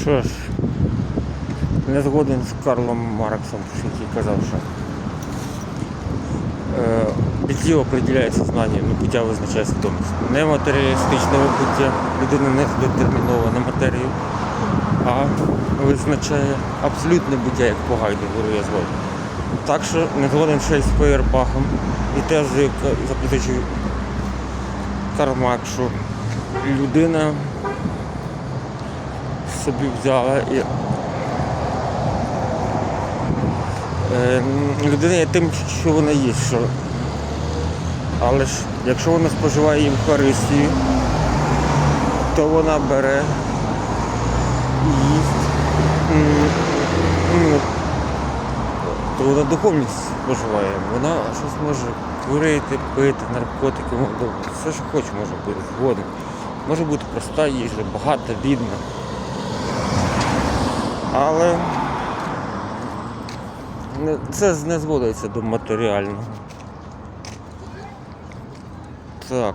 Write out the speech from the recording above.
Що ж, не згоден з Карлом Марксом, який казав, що е, бітлі определяє сознання, ну буття визначає свідомість. Не матеріалістичного буття, людина не здетермінована матерією, а визначає абсолютне буття, як по Гайдегеру я згоден. Так що не згоден ще й з Фейербахом і запозичив Карл Маркс, що людина собі взяла і Е, людина є тим, що вона є. Що... Але ж якщо вона споживає Євхаристію, то вона бере і їсть. То вона духовність споживає. Вона щось може курити, пити, наркотики, ну, все, що хоче, може бути згодом. Може бути проста їжа, багата, бідна. Але це не зводиться до матеріального. Так,